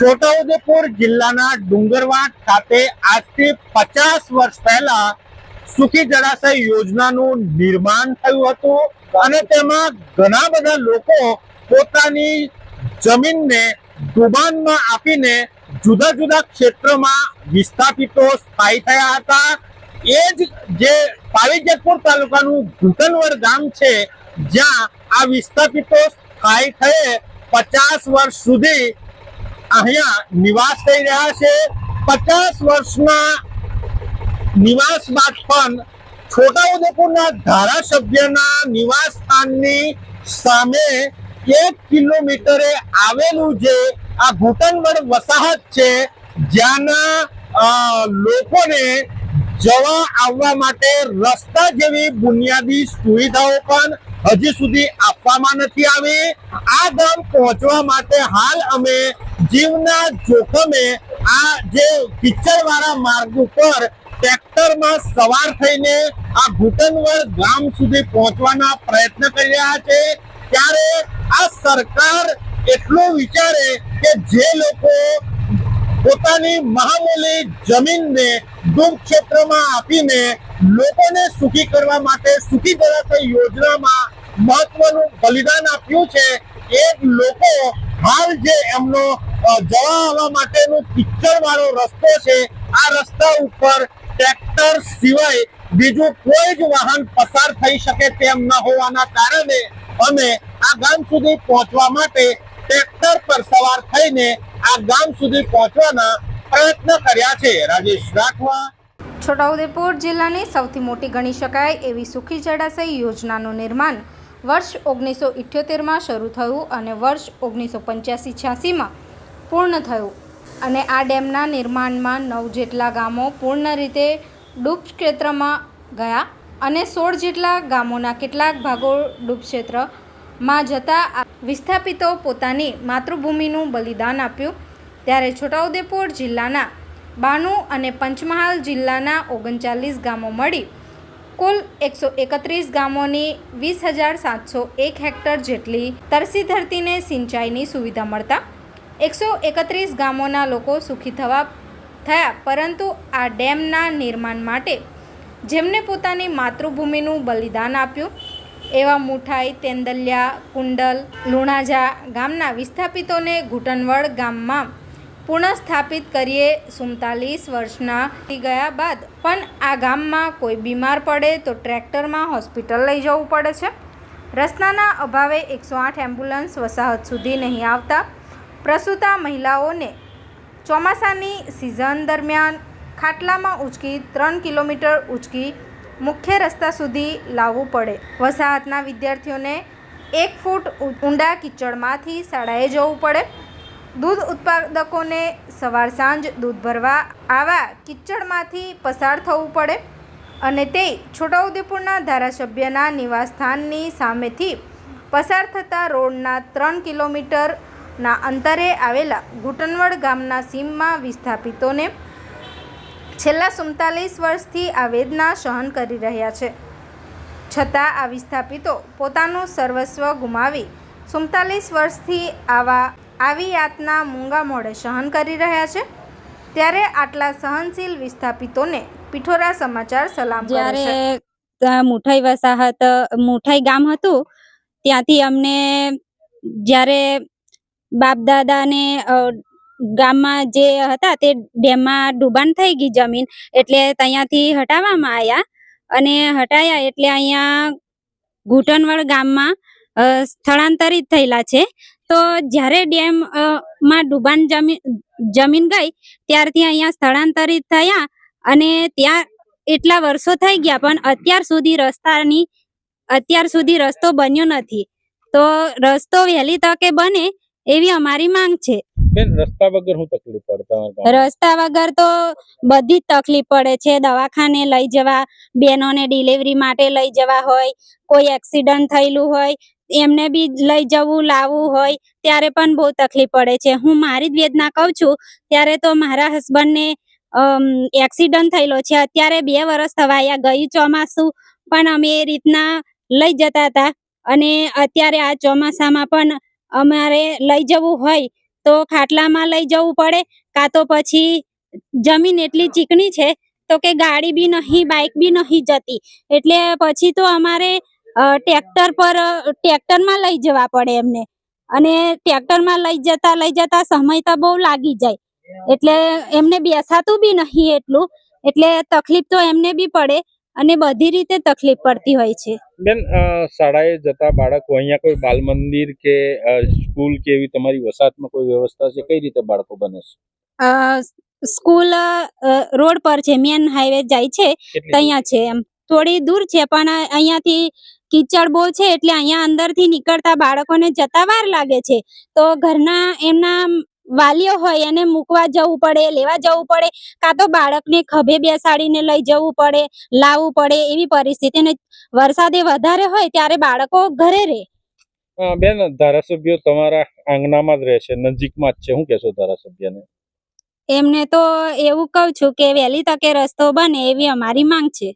છોટાઉદેપુર જિલ્લાના ડુંગરવાડ ખાતે આજથી પચાસ વર્ષ પહેલા સુખી જળાશય યોજનાનું નિર્માણ થયું હતું અને તેમાં ઘણા બધા લોકો પોતાની જમીનને ડુબાનમાં આપીને જુદા જુદા ક્ષેત્રોમાં વિસ્થાપિતો સ્થાયી થયા હતા. એ જ જે પાવીજતપુર તાલુકાનું ઘૂંટનવર ગામ છે, જ્યાં આ વિસ્થાપિતો સ્થાયી થયે પચાસ વર્ષ સુધી અહીંયા નિવાસ થઈ રહ્યા છે. પચાસ વર્ષના નિવાસ બાદ પણ છોટાઉદેપુરના ધારાસભ્યના નિવાસ સ્થાનની સામે એક કિલોમીટરે આવેલું જે આ ઘૂંટણવડ વસાહત છે, જ્યાંના લોકોને જવા આવવા માટે રસ્તા જેવી બુનિયાદી સુવિધાઓ પણ હજી સુધી આપવામાં નથી આવી. આ ગામ પહોંચવા માટે હાલ અમે જીવના જોખમે આ જે કિચડવાળા માર્ગ ઉપર ટ્રેક્ટરમાં સવાર થઈને આ ઘૂંટણવડ ગામ સુધી પહોંચવાના પ્રયત્ન કરી રહ્યા છે, ત્યારે આ સરકાર એટલું વિચારે કે જે લોકો પોતાની મહામૂલી જમીનને ડૂબ ક્ષેત્રમાં આપીને લોકોને સુખી કરવા માટે સુખી જળાશય યોજનામાં મહત્વનું બલિદાન આપ્યું છે, એ લોકો હાલ જે એમનો જવા આવવા માટેનો પિક્ચર વાળો રસ્તો છે, આ રસ્તા ઉપર ટ્રેક્ટર સિવાય બીજું કોઈ જ વાહન પસાર થઈ શકે તેમ ન હોવાના કારણે અમે આ ગામ સુધી પહોંચવા માટે ટ્રેક્ટર પર સવાર થઈને આ ગામ સુધી પહોંચવાના પ્રયત્ન કર્યા છે. રાજેશ રાઠવા. છોટાઉદેપુર જિલ્લાની સૌથી મોટી ગણી શકાય એવી સુખી જળાશય યોજનાનું નિર્માણ વર્ષ ઓગણીસો ઇઠ્યોતેરમાં શરૂ થયું અને વર્ષ ઓગણીસો પંચ્યાસી છ્યાસીમાં પૂર્ણ થયું. અને આ ડેમના નિર્માણમાં નવ જેટલા ગામો પૂર્ણ રીતે ડૂબ ક્ષેત્રમાં ગયા અને સોળ જેટલા ગામોના કેટલાક ભાગો ડૂબ ક્ષેત્રમાં જતા વિસ્થાપિતો પોતાની માતૃભૂમિનું બલિદાન આપ્યું. ત્યારે છોટાઉદેપુર જિલ્લાના બાનું અને પંચમહાલ જિલ્લાના ઓગણચાલીસ ગામો મળી કુલ એકસો એકત્રીસ ગામોની વીસ હજાર સાતસો એક હેક્ટર જેટલી તરસી ધરતીને સિંચાઈની સુવિધા મળતા એકસો એકત્રીસ ગામોના લોકો સુખી થવા થયા, પરંતુ આ ડેમના નિર્માણ માટે જેમને પોતાની માતૃભૂમિનું બલિદાન આપ્યું, એવા મુઠાઈ, તેંદલિયા, કુંડલ, લુણાજા ગામના વિસ્થાપિતોને ઘૂંટણવડ ગામમાં પુનઃસ્થાપિત કરીએ સુડતાલીસ વર્ષના થઈ ગયા બાદ. પણ આ ગામમાં કોઈ બીમાર પડે તો ટ્રેક્ટરમાં હોસ્પિટલ લઈ જવું પડે છે. રસ્તાના અભાવે એકસો આઠ એમ્બ્યુલન્સ વસાહત સુધી નહીં આવતા. પ્રસૂતા મહિલાઓને ચોમાસાની સિઝન દરમિયાન ખાટલામાં ઉચકી ત્રણ કિલોમીટર ઉચકી મુખ્ય રસ્તા સુધી લાવવું પડે. વસાહતના વિદ્યાર્થીઓને એક ફૂટ ઊંડા કિચડમાંથી શાળાએ જવું પડે. દૂધ ઉત્પાદકોને સવાર સાંજ દૂધ ભરવા આવા કિચડમાંથી પસાર થવું પડે અને તે છોટાઉદેપુરના ધારાસભ્યના નિવાસસ્થાનની સામેથી પસાર થતા રોડના ત્રણ કિલોમીટરના અંતરે આવેલા ઘૂંટણવડ ગામના સીમમાં વિસ્થાપિતોને છેલ્લા સુડતાલીસ વર્ષથી આ વેદના સહન કરી રહ્યા છે. છતાં આ વિસ્થાપિતો પોતાનું સર્વસ્વ ગુમાવી સુડતાલીસ વર્ષથી આવા આવી યાતના મૂંગા મોઢે સહન કરી રહ્યા છે. ત્યારે આટલા સહનશીલ વિસ્થાપિતોને પીઠોરા સમાચાર સલામ કરે જ્યારે છે. મુઠાઈ વસાહત મુઠાઈ ગામ હતું ત્યાંથી અમને જ્યારે બાપ દાદાને ગામમાં જે હતા તે ડેમમાં ડૂબાણ થઈ ગઈ જમીન એટલે ત્યાંથી હટાવવામાં આવ્યા અને હટાયા એટલે અહીંયા ઘૂંટણવડ ગામમાં સ્થળાંતરિત થયેલા છે. તો જ્યારે ડેમમાં ડુબાણ જમીન જમીન ગઈ ત્યારથી અહીંયા સ્થળાંતરિત થયા અને ત્યાં એટલા વર્ષો થઈ ગયા પણ અત્યાર સુધી રસ્તાની અત્યાર સુધી રસ્તો બન્યો નથી. તો રસ્તો વહેલી તકે બને એવી અમારી માંગ છે. બેન રસ્તા વગર હું તકલીફ પડતા રસ્તા વગર તો બધી જ તકલીફ પડે છે. દવાખાને લઈ જવા બહેનોને ડિલિવરી માટે લઈ જવા હોય કોઈ એક્સિડન્ટ થયેલું હોય એમને બી લઈ જવું, લાવવું હોય, ત્યારે પણ બહુ તકલીફ પડે છે. હું મારી જ વેદના કહું છું, ત્યારે તો મારા હસબન્ડને એક્સિડન્ટ થયેલો છે. અત્યારે બે વર્ષ થવાયા ગયું ચોમાસું, પણ અમે એ રીતના લઈ જતા હતા. અને અત્યારે આ ચોમાસામાં પણ અમારે લઈ જવું હોય, તો ખાટલામાં લઈ જવું પડે, કાં તો પછી જમીન એટલી ચીકણી છે, તો કે ગાડી બી નહીં બાઇક બી નહીં જતી. એટલે પછી તો અમારે ટ્રેક્ટર પર ટ્રેક્ટરમાં લઈ જવા પડે એમને. અને ટ્રેક્ટરમાં લઈ જતા લઈ જતા સમય તો બહુ લાગી જાય. એટલે એમને બેસાતું બી નહીં એટલું. એટલે તકલીફ તો એમને બી પડે અને બધી રીતે તકલીફ પડતી હોય છે. બેન શાળાએ જતા બાળકો અહીંયા કોઈ બાલ મંદિર કે સ્કૂલ કે એવી તમારી વસાહતમાં કોઈ વ્યવસ્થા છે? કઈ રીતે બાળકો બને છે? સ્કૂલ રોડ પર છે મેન હાઈવે જાય છે. ત્યાં છે એમ. થોડી દૂર છે પણ અહીંયાથી કીચડ બહુ છે એટલે અહીંયા અંદરથી નીકળતા બાળકોને જતા વાર લાગે છે. તો ઘરના એમના વાલીઓ હોય એને મૂકવા જવું પડે લેવા જવું પડે કાં તો બાળકને ખભે બેસાડીને લઈ જવું પડે લાવવું પડે એવી પરિસ્થિતિ ને વરસાદે વધારે હોય ત્યારે બાળકો ઘરે રહે. બેન ધારાસભ્યો તમારા આંગણામાં જ રહે છે નજીકમાં જ છે. શું કહેશો ધારાસભ્યને? એમને તો એવું કહું છું કે વહેલી તકે રસ્તો બને એવી અમારી માંગ છે.